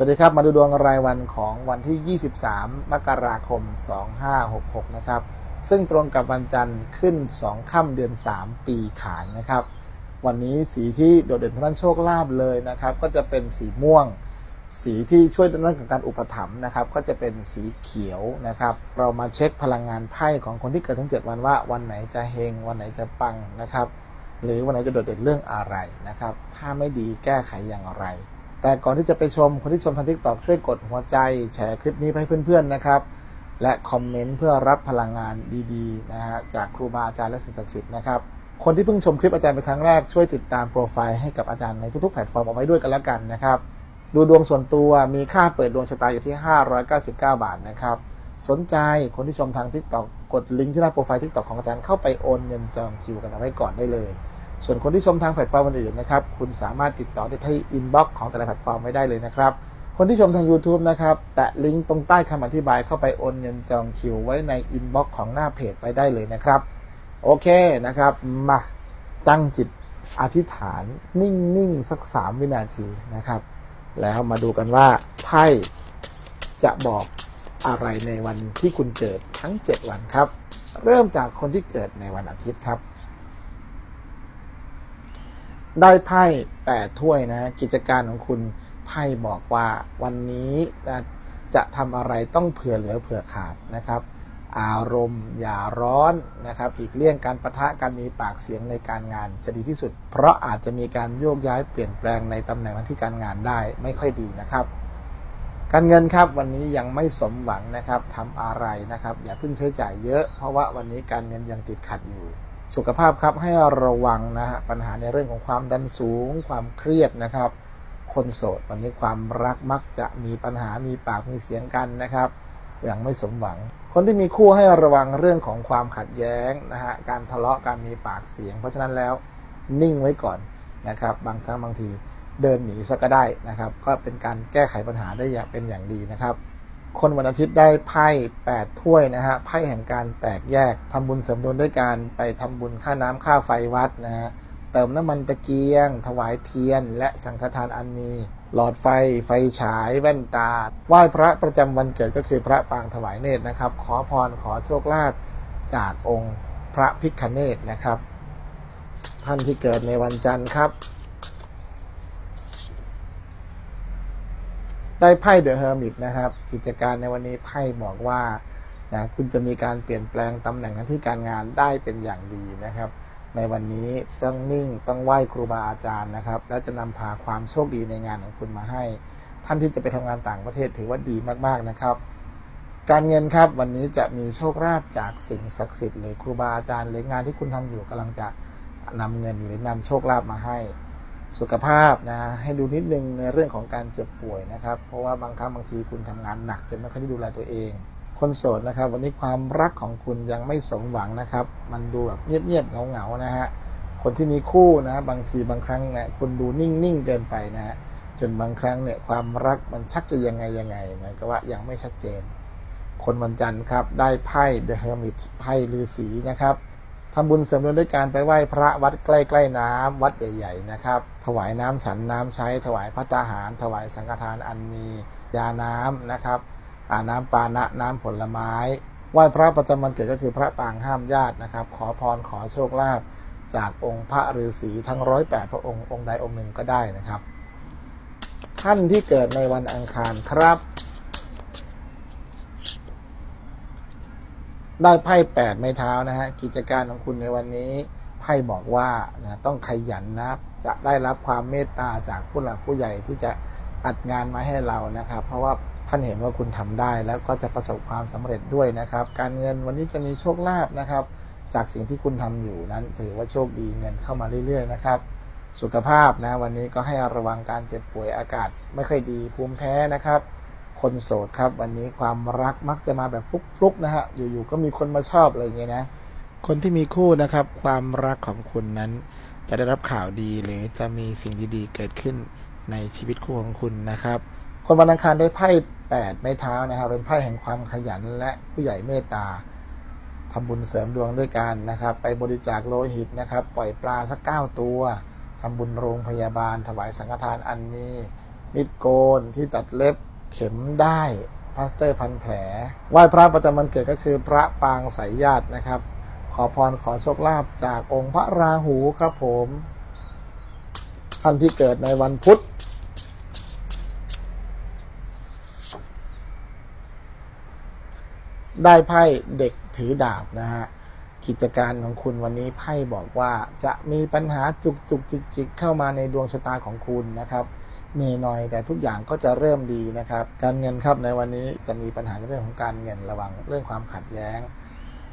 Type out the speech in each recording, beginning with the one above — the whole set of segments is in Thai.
สวัสดีครับ มาดูดวงรายวันของวันที่ 23 มกราคม 2566 นะครับ ซึ่งตรงกับวันจันทร์ขึ้น 2 ค่ำเดือน 3 ปีขานนะครับ วันนี้สีที่โดดเด่นทางด้านโชคลาภเลยนะครับ ก็จะเป็นสีม่วง สีที่ช่วยในเรื่องของการอุปถัมภ์นะครับ ก็จะเป็นสีเขียวนะครับ เรามาเช็คพลังงานไพ่ของคนที่เกิดทั้ง 7 วันว่าวันไหนจะเฮงวันไหนจะปังนะครับ หรือวันไหนจะโดดเด่นเรื่องอะไรนะครับ ถ้าไม่ดีแก้ไขอย่างไร แต่ก่อนที่จะไปชมคนที่ชมทางทิกตอกช่วยกดหัวใจ แชร์คลิปนี้ไปให้เพื่อนๆนะครับ และคอมเมนต์เพื่อรับพลังงานดีๆนะฮะจากครูบาอาจารย์และสิ่งศักดิ์สิทธิ์นะครับคนที่เพิ่งชมคลิปอาจารย์เป็นครั้งแรกช่วยติดตามโปรไฟล์ให้กับอาจารย์ในทุกๆแพลตฟอร์มเอาไว้ด้วยกันแล้วกันนะครับดูดวงส่วนตัวมีค่าเปิดดวงชะตาอยู่ที่ 599 บาทนะครับสนใจคนที่ชมทางทิกตอกกดลิงก์ที่หน้าโปรไฟล์ทิกตอกของอาจารย์เข้าไปโอนเงินจองคิวกันเอาไว้ก่อนได้เลย ส่วนคนที่ชมทางแพลตฟอร์มอื่นๆนะครับ คุณสามารถติดต่อได้ที่อินบ็อกซ์ของแต่ละแพลตฟอร์มไว้ได้เลยนะครับ คนที่ชมทาง YouTube นะครับ แตะลิงก์ตรงใต้คำอธิบายเข้าไปโอนเงินจองคิวไว้ในอินบ็อกซ์ของหน้าเพจไว้ได้เลยนะครับ โอเคนะครับ มาตั้งจิตอธิษฐานนิ่งๆสัก 3 วินาทีนะครับ แล้วมาดูกันว่าไพ่จะบอกอะไรในวันที่คุณเกิดทั้ง 7 วันครับ เริ่มจากคนที่เกิดในวันอาทิตย์ครับ ได้ไพ่แปดถ้วยนะกิจการของคุณไพ่บอกว่าวันนี้จะทำอะไรต้องเผื่อเหลือเผื่อขาดนะครับ อารมณ์อย่าร้อนนะครับอีกเลี่ยงการประทะการมีปากเสียงในการงาน จะดีที่สุด เพราะอาจจะมีการโยกย้ายเปลี่ยนแปลงในตำแหน่งหน้าที่การงานได้ไม่ค่อยดีนะครับ การเงินครับวันนี้ยังไม่สมหวังนะครับทำอะไรนะครับ อย่าเพิ่งใช้จ่ายเยอะ เพราะว่าวันนี้การเงินยังติดขัดอยู่ สุขภาพครับให้ระวังนะฮะปัญหาในเรื่องของความดันสูง ความเครียดนะครับ คนโสดวันนี้ความรักมักจะมีปัญหามีปากมีเสียงกันนะครับยังไม่สมหวัง คนที่มีคู่ให้ระวังเรื่องของความขัดแย้งนะฮะการทะเลาะการมีปากเสียง เพราะฉะนั้นแล้วนิ่งไว้ก่อนนะครับ บางครั้งบางทีเดินหนีซะก็ได้นะครับ ก็เป็นการแก้ไขปัญหาได้อย่างเป็นอย่างดีนะครับ คนวันอาทิตย์ได้ไพ่8ถ้วยนะฮะไพ่แห่งการแตกแยกทำบุญเสริมดวงด้วยการไปทำบุญค่าน้ำค่าไฟวัดนะฮะเติมน้ำมันตะเกียง ถวายเทียน และสังฆทานอันมี หลอดไฟ ไฟฉาย แว่นตา ไหว้พระประจำวันเกิดก็คือพระปางถวายเนตรนะครับ ขอพรขอโชคลาภจากองค์พระพิคเนตนะครับ ท่านที่เกิดในวันจันทร์ครับ ได้ไพ่เดอะเฮอร์มิตนะครับ กิจการในวันนี้ไพ่บอกว่านะคุณจะมีการเปลี่ยนแปลงตำแหน่งหน้าที่การงานได้เป็นอย่างดีนะครับ ในวันนี้ต้องนิ่งต้องไหว้ครูบาอาจารย์นะครับ และจะนำพาความโชคดีในงานของคุณมาให้ ท่านที่จะไปทำงานต่างประเทศถือว่าดีมากๆนะครับ การเงินครับวันนี้จะมีโชคลาภจากสิ่งศักดิ์สิทธิ์หรือครูบาอาจารย์หรืองานที่คุณทำอยู่กำลังจะนำเงินหรือนำโชคลาภมาให้ สุขภาพนะให้ดูนิดนึงในเรื่องของการเจ็บป่วยนะครับ เพราะว่าบางครั้งบางทีคุณทำงานหนักจนไม่ค่อยได้ดูแลตัวเอง คนโสดนะครับ วันนี้ความรักของคุณยังไม่สมหวังนะครับ มันดูแบบเงียบๆเหงาๆนะฮะคนที่มีคู่นะ บางทีบางครั้งเนี่ยคุณดูนิ่งๆเกินไปนะฮะจนบางครั้งเนี่ยความรักมันชักจะยังไงยังไงเหมือนกับว่ายังไม่ชัดเจน คนวันจันทร์ครับได้ไพ่ The Hermit ไพ่ฤาษีนะครับ ทำบุญเสริมดวงด้วยการไปไหว้พระวัดใกล้ๆน้ำวัดใหญ่ๆนะครับ ถวายน้ำฉันน้ำใช้ ถวายพระตาหาร ถวายสังฆทานอันมียาน้ำนะครับอาน้ำปานะน้ำผลไม้ไหว้พระประจำวันเกิดก็คือพระปางห้ามญาตินะครับ ขอพรขอโชคลาภจากองค์พระฤาษีทั้งร้อยแปดพระองค์องค์ใดองค์หนึ่งก็ได้นะครับ ท่านที่เกิดในวันอังคารครับ ได้ไพ่แปดไม้เท้านะฮะกิจการของคุณในวันนี้ไพ่บอกว่านะต้องขยันนะจะได้รับความเมตตาจากผู้หลักผู้ใหญ่ที่จะอัดงานมาให้เรานะครับ เพราะว่าท่านเห็นว่าคุณทำได้แล้วก็จะประสบความสำเร็จด้วยนะครับ การเงินวันนี้จะมีโชคลาภนะครับ จากสิ่งที่คุณทำอยู่นั้น ถือว่าโชคดีเงินเข้ามาเรื่อยๆนะครับ สุขภาพนะวันนี้ก็ให้ระวังการเจ็บป่วยอากาศไม่ค่อยดีภูมิแพ้นะครับ คนโสดครับ วันนี้ความรักมักจะมาแบบฟลุกๆนะฮะอยู่ๆก็มีคนมาชอบอะไรอย่างเงี้ยนะคนที่มีคู่นะครับ ความรักของคุณนั้น จะได้รับข่าวดีหรือจะมีสิ่งดีๆเกิดขึ้นในชีวิตคู่ของคุณนะครับ คนวันอังคารได้ไพ่แปดไม้เท้านะครับ เป็นไพ่แห่งความขยันและผู้ใหญ่เมตตาทำบุญเสริมดวงด้วยกันนะครับ ไปบริจาคโลหิตนะครับ ปล่อยปลาสักเก้าตัวทำบุญโรงพยาบาล ถวายสังฆทานอันมีมิดโกนที่ตัดเล็บ เข็มได้พลาสเตอร์พันแผลไหว้พระประจำวันเกิดก็คือพระปางสายญาตินะครับ ขอพรขอโชคลาภจากองค์พระราหูครับผมท่านที่เกิดในวันพุธได้ไพ่เด็กถือดาบนะฮะกิจการของคุณวันนี้ไพ่บอกว่าจะมีปัญหาจุกจุกจิกจิกเข้ามาในดวงชะตาของคุณนะครับ เหนื่อยหน่อย แต่ทุกอย่างก็จะเริ่มดีนะครับ การเงินครับในวันนี้จะมีปัญหาในเรื่องของการเงินระวังเรื่องความขัดแย้ง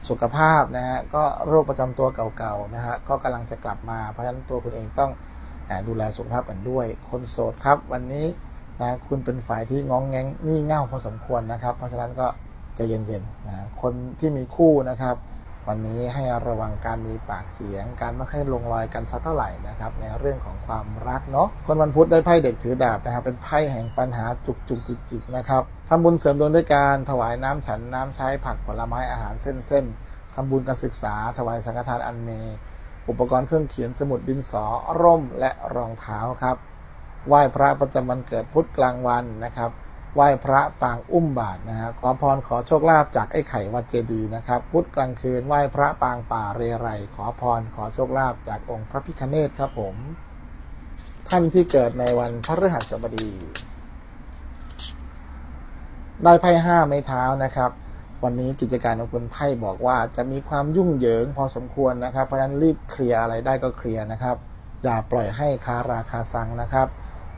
สุขภาพนะฮะก็โรคประจำตัวเก่าๆนะฮะก็กำลังจะกลับมาเพราะฉะนั้นตัวคุณเองต้องดูแลสุขภาพกันด้วย คนโสดครับ วันนี้นะคุณเป็นฝ่ายที่ง้องแงงงี่เง่าพอสมควรนะครับ เพราะฉะนั้นก็ใจะเย็นๆนะคนที่มีคู่นะครับ วันนี้ให้ระวังการมีปากเสียง การไม่ค่อยลงรอยกันสักเท่าไหร่นะครับ ในเรื่องของความรักเนาะคนวันพุธได้ไพ่เด็กถือดาบนะครับ เป็นไพ่แห่งปัญหาจุกจุกจิกจิกนะครับทำบุญเสริมดวงด้วยการถวายน้ำฉันน้ำใช้ผักผลไม้อาหารเส้นๆทำบุญการศึกษา ถวายสังฆทานอันเมอุปกรณ์เครื่องเขียนสมุดดินสอร่มและรองเท้าครับไหว้พระประจำวันเกิดพุธกลางวันนะครับ ไหว้พระปางอุ้มบาทนะฮะขอพรขอโชคลาภจากไอ้ไข่วัดเจดีนะครับ พุธกลางคืนไหว้พระปางป่าเรไร ขอพรขอโชคลาภจากองค์พระพิฆเนศครับผม ท่านที่เกิดในวันพฤหัสบดี ได้ไพ่ห้าไม้เท้านะครับ วันนี้กิจการของคุณไพ่บอกว่าจะมีความยุ่งเหยิงพอสมควรนะครับ เพราะฉะนั้นรีบเคลียร์อะไรได้ก็เคลียร์นะครับ อย่าปล่อยให้คาราคาซังนะครับ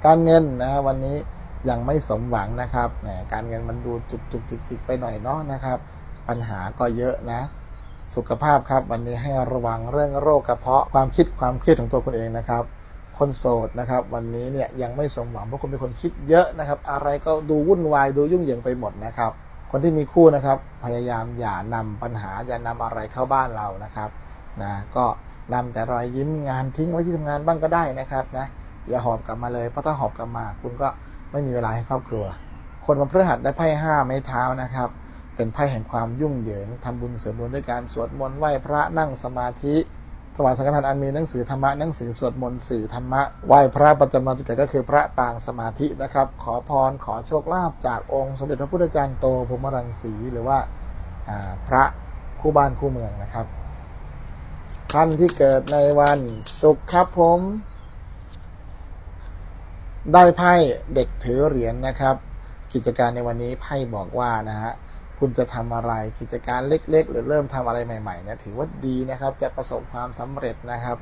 การเงินนะวันนี้ ยังไม่สมหวังนะครับแหมการเงินมันดูจุกจุกจิกจิกไปหน่อยเนาะนะครับ ปัญหาก็เยอะนะ สุขภาพครับวันนี้ให้ระวังเรื่องโรคกระเพาะความคิดความเครียดของตัวคุณเองนะครับ คนโสดนะครับ วันนี้เนี่ยยังไม่สมหวังเพราะคุณเป็นคนคิดเยอะนะครับ อะไรก็ดูวุ่นวายดูยุ่งเหยิงไปหมดนะครับ คนที่มีคู่นะครับพยายามอย่านำปัญหาอย่านำอะไรเข้าบ้านเรานะครับนะก็นำแต่รอยยิ้มงานทิ้งไว้ที่ทำงานบ้างก็ได้นะครับนะอย่าหอบกลับมาเลยเพราะถ้าหอบกลับมาคุณก็ ไม่มีเวลาให้ครอบครัว คนวันพฤหัสได้ไพ่ห้าไม้เท้านะครับ เป็นไพ่แห่งความยุ่งเหยิงทำบุญเสริมบุญด้วยการสวดมนต์ไหว้พระนั่งสมาธิถวายสังฆทานอันมีหนังสือธรรมะหนังสือสวดมนต์สื่อธรรมะไหว้พระประจำวันเกก็คือพระปางสมาธินะครับ ขอพรขอโชคลาภจากองค์ สมเด็จพระพุทธจารย์โตพรหมรังสีหรือว่าพระคู่บ้านคู่เมืองนะครับท่านที่เกิดในวันศุกร์ครับผม ได้ไพ่เด็กถือเหรียญนะครับ กิจการในวันนี้ไพ่บอกว่านะฮะคุณจะทำอะไรกิจการเล็ก ๆ หรือเริ่มทำอะไรใหม่ๆเนี่ยถือว่าดีนะครับ จะประสบความสำเร็จนะครับ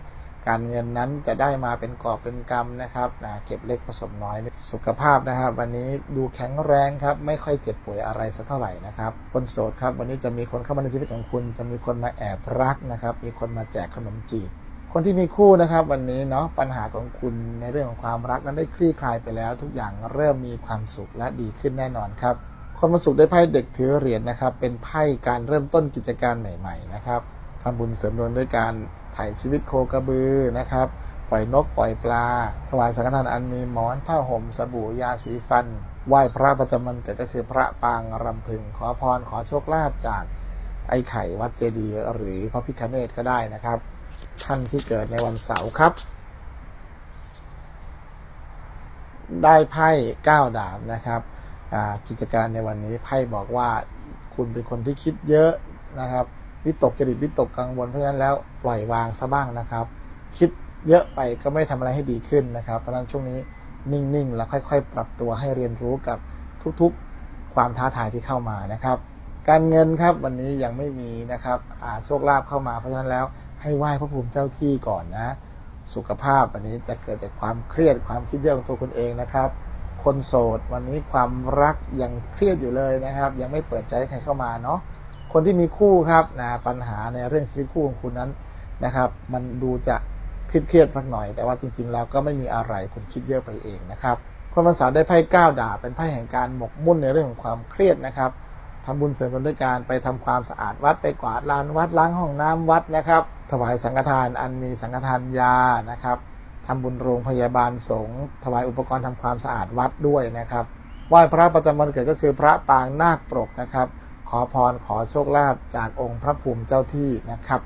การเงินนั้นจะได้มาเป็นกอบเป็นกำนะครับนะเก็บเล็กผสมน้อยสุขภาพนะครับ วันนี้ดูแข็งแรงครับ ไม่ค่อยเจ็บป่วยอะไรสักเท่าไหร่นะครับคนโสดครับ วันนี้จะมีคนเข้ามาในชีวิตของคุณ จะมีคนมาแอบรักนะครับ มีคนมาแจกขนมจีบ คนที่มีคู่นะครับ วันนี้เนาะปัญหาของคุณในเรื่องของความรักนั้นได้คลี่คลายไปแล้ว ทุกอย่างเริ่มมีความสุขและดีขึ้นแน่นอนครับคนมาสุขได้ไพ่เด็กถือเหรียญนะครับ เป็นไพ่การเริ่มต้นกิจการใหม่ ๆ นะครับทำบุญเสริมดวงด้วยการถ่ายชีวิตโคกระบือนะครับปล่อยนกปล่อยปลา ถวายสังฆทานอันมีหมอนผ้าห่มสบู่ยาสีฟัน ไหว้พระประจำวันเกิดก็คือพระปางรำพึง ขอพรขอโชคลาภจากไอ้ไข่วัดเจดีย์หรือพระพิฆเนศก็ได้นะครับ ท่านที่เกิดในวันเสาร์ครับ ได้ไพ่ก้าดาบนะครับกิจการในวันนี้ไพ่บอกว่าคุณเป็นคนที่คิดเยอะนะครับวิตกจริตวิตกกังวลเพราะฉะนั้นแล้วปล่อยวางซะบ้างนะครับ คิดเยอะไปก็ไม่ทำอะไรให้ดีขึ้นนะครับ เพราะฉะนั้นช่วงนี้นิ่งๆ แล้วค่อย ๆ ปรับตัวให้เรียนรู้กับทุกๆความท้าทายที่เข้ามานะครับ การเงินครับวันนี้ยังไม่มีนะครับอ่าโชคลาภเข้ามาเพราะฉะนั้นแล้ว ให้ไหว้พระภูมิเจ้าที่ก่อนนะ สุขภาพวันนี้จะเกิดจากความเครียดความคิดเยอะของตัวคุณเองนะครับ คนโสดวันนี้ความรักยังเครียดอยู่เลยนะครับ ยังไม่เปิดใจให้ใครเข้ามาเนาะคนที่มีคู่ครับนะปัญหาในเรื่องชีวิตคู่ของคุณนั้นนะครับ มันดูจะเครียดๆสักหน่อย แต่ว่าจริง ๆ แล้วก็ไม่มีอะไรคุณคิดเยอะไปเองนะครับคนภาษาได้ไพ่ก้าวดาบเป็นไพ่แห่งการหมกมุ่นในเรื่องของความเครียดนะครับทำบุญเสริมบุญด้วยการไปทำความสะอาดวัดไปกวาดลานวัดล้างห้องน้ำวัดนะครับ ถวายสังฆทานอันมีสังฆทานยานะครับทำบุญโรงพยาบาลสงฆ์ถวายอุปกรณ์ทำความสะอาดวัดด้วยนะครับไหว้พระประจำวันเกิดก็คือพระปางนาคปรกนะครับ ขอพรขอโชคลาภจากองค์พระภูมิเจ้าที่นะครับ